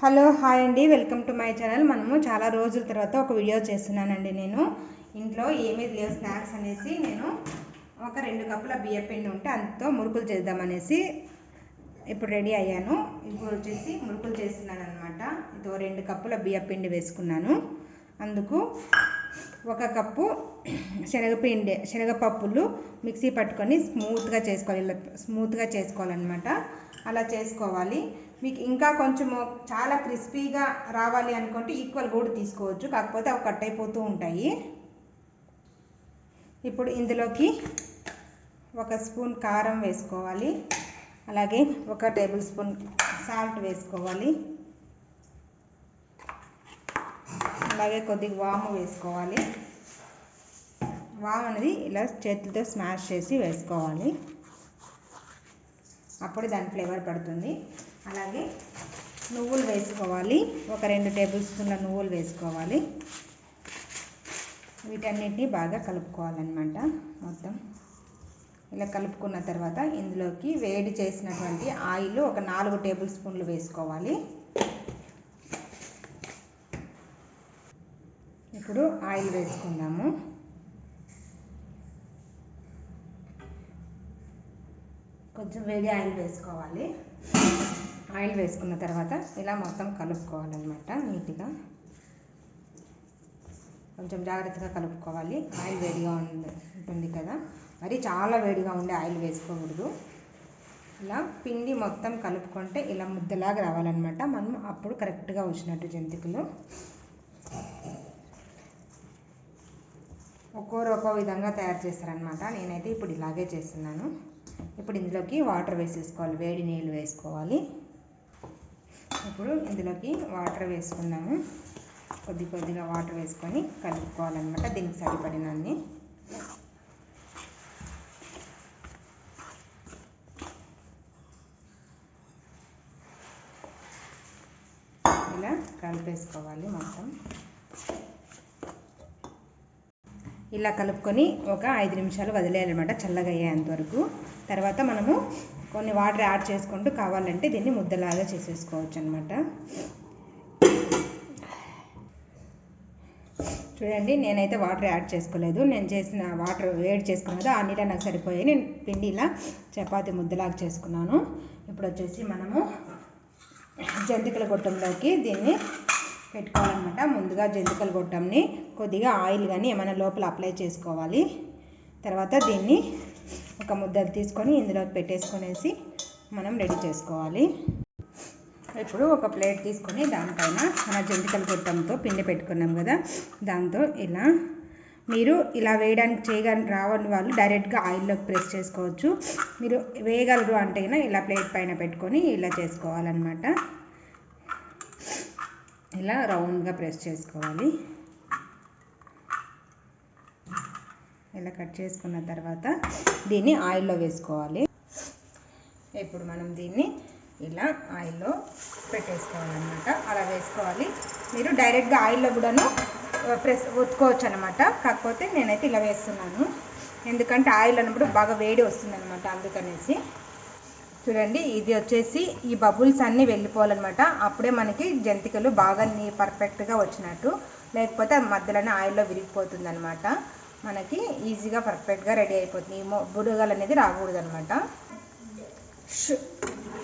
Hello hi అండి. Welcome to my channel. మనము చాలా రోజుల తర్వాత ఒక వీడియో చేస్తున్నానండి నేను. ఇంట్లో ఏమీ లేవు స్నాక్స్ అనేసి నేను ఒక రెండు కప్పుల బియ్య పిండి ఉంటే అంతతో మురుకులు చేద్దామనేసి ఇప్పుడు రెడీ అయ్యాను. ఇప్పుడు వచ్చేసి మురుకులు చేస్తున్నాను అనమాట ఇదో రెండు కప్పుల బియ్య పిండి వేసుకున్నాను. అందుకు ఒక కప్పు శనగపిండి శనగపప్పులు మిక్సీ పట్టుకొని స్మూత్గా చేసుకోవాలి. ఇలా స్మూత్గా చేసుకోవాలన్నమాట. అలా చేసుకోవాలి. మీకు ఇంకా కొంచెం చాలా క్రిస్పీగా రావాలి అనుకుంటే ఈక్వల్ కూడా తీసుకోవచ్చు. కాకపోతే అవి కట్ అయిపోతూ ఉంటాయి. ఇప్పుడు ఇందులోకి ఒక స్పూన్ కారం వేసుకోవాలి. అలాగే ఒక టేబుల్ స్పూన్ సాల్ట్ వేసుకోవాలి. అలాగే కొద్దిగా వాము వేసుకోవాలి. వాము అనేది ఇలా చేతులతో స్మాష్ చేసి వేసుకోవాలి. అప్పుడు దాని ఫ్లేవర్ పడుతుంది. అలాగే నువ్వులు వేసుకోవాలి. ఒక రెండు టేబుల్ స్పూన్ల నువ్వులు వేసుకోవాలి. వీటన్నిటిని బాగా కలుపుకోవాలన్నమాట మొత్తం. ఇలా కలుపుకున్న తర్వాత ఇందులోకి వేడి చేసినటువంటి ఆయిల్ ఒక నాలుగు టేబుల్ స్పూన్లు వేసుకోవాలి. ఇప్పుడు ఆయిల్ వేసుకుందాము. కొంచెం వేడి ఆయిల్ వేసుకోవాలి. ఆయిల్ వేసుకున్న తర్వాత ఇలా మొత్తం కలుపుకోవాలన్నమాట నీట్గా. కొంచెం జాగ్రత్తగా కలుపుకోవాలి. ఆయిల్ వేడిగా ఉంటుంది కదా. మరి చాలా వేడిగా ఉండే ఆయిల్ వేసుకోకూడదు. ఇలా పిండి మొత్తం కలుపుకుంటే ఇలా ముద్దలాగా రావాలన్నమాట. మనం అప్పుడు కరెక్ట్గా వచ్చినట్టు జంతికలు. ఒక్కోరు ఒక్కో విధంగా తయారు చేస్తారనమాట నేనైతే ఇప్పుడు ఇలాగే చేస్తున్నాను. ఇప్పుడు ఇందులోకి వాటర్ వేసేసుకోవాలి. వేడి నీళ్ళు వేసుకోవాలి. ఇప్పుడు ఇందులోకి వాటర్ వేసుకున్నాము కొద్ది కొద్దిగా వాటర్ వేసుకొని కలుపుకోవాలన్నమాట దీనికి సరిపడినన్ని. ఇలా కలిపేసుకోవాలి మొత్తం. ఇలా కలుపుకొని ఒక ఐదు నిమిషాలు వదిలేయాలన్నమాట చల్లగా అయ్యేంత వరకు. తర్వాత మనము కొన్ని వాటర్ యాడ్ చేసుకుంటూ కావాలంటే దీన్ని ముద్దలాగా చేసేసుకోవచ్చు అనమాట చూడండి నేనైతే వాటర్ యాడ్ చేసుకోలేదు. నేను చేసిన వాటర్ వేడి చేసుకున్నది ఆ నీళ్ళ నాకు సరిపోయాయి. నేను పిండి ఇలా చపాతి ముద్దలాగా చేసుకున్నాను. ఇప్పుడు వచ్చేసి మనము జంతికల గొట్టంలోకి దీన్ని పెట్టుకోవాలన్నమాట. ముందుగా జంతికల గొట్టంని కొద్దిగా ఆయిల్ కానీ ఏమైనా లోపల అప్లై చేసుకోవాలి. తర్వాత దీన్ని ఒక ముద్దలు తీసుకొని ఇందులోకి పెట్టేసుకునేసి మనం రెడీ చేసుకోవాలి. ఇప్పుడు ఒక ప్లేట్ తీసుకొని దానిపైన మన జంతికల గొట్టంతో పిండి పెట్టుకున్నాం కదా దాంతో ఇలా మీరు ఇలా వేయడానికి చేయగా రావని వాళ్ళు డైరెక్ట్గా ఆయిల్లోకి ప్రెస్ చేసుకోవచ్చు. మీరు వేయగలరు అంటే ఇలా ప్లేట్ పైన పెట్టుకొని ఇలా చేసుకోవాలన్నమాట. ఇలా రౌండ్గా ప్రెస్ చేసుకోవాలి. ఇలా కట్ చేసుకున్న తర్వాత దీన్ని ఆయిల్లో వేసుకోవాలి. ఇప్పుడు మనం దీన్ని ఇలా ఆయిల్లో పెట్టేసుకోవాలన్నమాట. అలా వేసుకోవాలి. మీరు డైరెక్ట్గా ఆయిల్లో కూడాను ప్రెస్ ఒత్తుకోవచ్చు అనమాట కాకపోతే నేనైతే ఇలా వేస్తున్నాను. ఎందుకంటే ఆయిల్ అన్నప్పుడు బాగా వేడి వస్తుందన్నమాట అందుకనేసి. చూడండి ఇది వచ్చేసి ఈ బబుల్స్ అన్నీ వెళ్ళిపోవాలన్నమాట. అప్పుడే మనకి జంతికలు బాగా నీ పర్ఫెక్ట్గా వచ్చినట్టు. లేకపోతే మధ్యలోనే ఆయిల్లో విరిగిపోతుంది అనమాట మనకి ఈజీగా పర్ఫెక్ట్గా రెడీ అయిపోతుంది. బుడగలు అనేది రాకూడదు అనమాట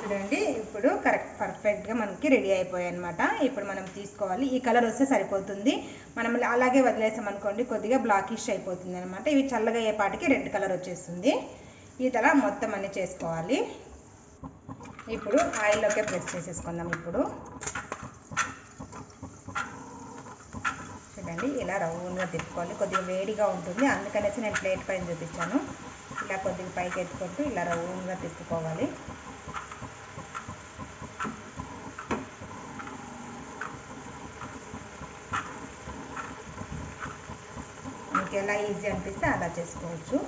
చూడండి ఇప్పుడు కరెక్ట్ పర్ఫెక్ట్గా మనకి రెడీ అయిపోయాయి అనమాట ఇప్పుడు మనం తీసుకోవాలి. ఈ కలర్ వస్తే సరిపోతుంది. మనం అలాగే వదిలేసాం అనుకోండి కొద్దిగా బ్లాకిష్ అయిపోతుంది అనమాట ఇవి చల్లగా అయ్యేపాటికి రెడ్ కలర్ వచ్చేస్తుంది. ఈ తల మొత్తం అన్ని చేసుకోవాలి. ఇప్పుడు ఆయిల్లోకే ప్రెస్ చేసేసుకుందాం ఇప్పుడు. చూడండి ఇలా రౌండ్గా తిప్పుకోవాలి. కొద్దిగా వేడిగా ఉంటుంది. అందుకనేసి నేను ప్లేట్ పైన చూపించాను. ఇలా కొద్దిగా పైకి ఎత్తుకుంటూ ఇలా రౌండ్గా తిప్పుకోవాలి. మీకు ఎలా ఈజీ అనిపిస్తే అలా చేసుకోవచ్చు.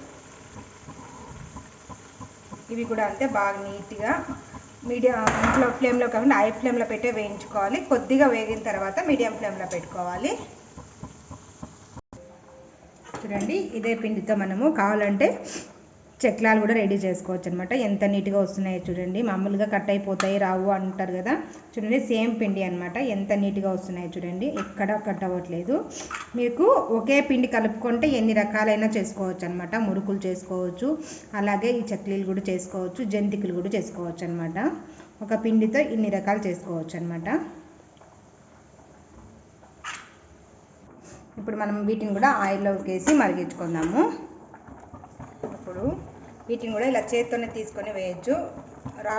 ఇవి కూడా అంతే బాగా నీట్గా మీడియం ఇంట్లో ఫ్లేమ్లో కాకుండా హై ఫ్లేమ్లో పెట్టే వేయించుకోవాలి. కొద్దిగా వేగిన తర్వాత మీడియం ఫ్లేమ్లో పెట్టుకోవాలి. చూడండి ఇదే పిండితో మనము కావాలంటే చెక్లాలు కూడా రెడీ చేసుకోవచ్చు అనమాట ఎంత నీట్గా వస్తున్నాయో చూడండి. మామూలుగా కట్ అయిపోతాయి రావు అంటారు కదా. చూడండి సేమ్ పిండి అనమాట ఎంత నీట్గా వస్తున్నాయో చూడండి. ఎక్కడ కట్ అవ్వట్లేదు. మీకు ఒకే పిండి కలుపుకుంటే ఎన్ని రకాలైనా చేసుకోవచ్చు అనమాట మురుకులు చేసుకోవచ్చు అలాగే ఈ చక్లీలు కూడా చేసుకోవచ్చు జంతికలు కూడా చేసుకోవచ్చు అనమాట ఒక పిండితో ఇన్ని రకాలు చేసుకోవచ్చు అనమాట ఇప్పుడు మనం వీటిని కూడా ఆయిల్లోకి వేసి మరిగించుకుందాము. ఇప్పుడు వీటిని కూడా ఇలా చేత్తోనే తీసుకొని వేయచ్చు. రా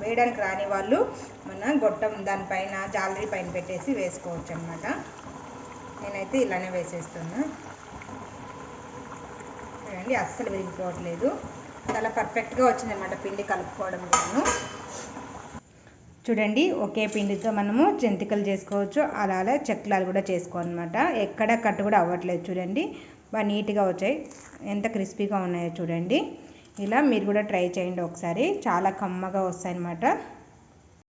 వేయడానికి రాని వాళ్ళు మన గొట్టం దానిపైన జాలరీ పైన పెట్టేసి వేసుకోవచ్చు అనమాట నేనైతే ఇలానే వేసేస్తున్నా. చూడండి అస్సలు విరిగిపోవట్లేదు. చాలా పర్ఫెక్ట్గా వచ్చిందనమాట పిండి కలుపుకోవడం కూడాను. చూడండి ఒకే పిండితో మనము జంతికలు చేసుకోవచ్చు. అలా చెక్లాలు కూడా చేసుకోవాలన్నమాట. ఎక్కడ కట్టు కూడా అవ్వట్లేదు చూడండి. బాగా నీట్గా వచ్చాయి. ఎంత క్రిస్పీగా ఉన్నాయో చూడండి. ఇలా మీరు కూడా ట్రై చేయండి ఒకసారి. చాలా కమ్మగా వస్తాయన్నమాట.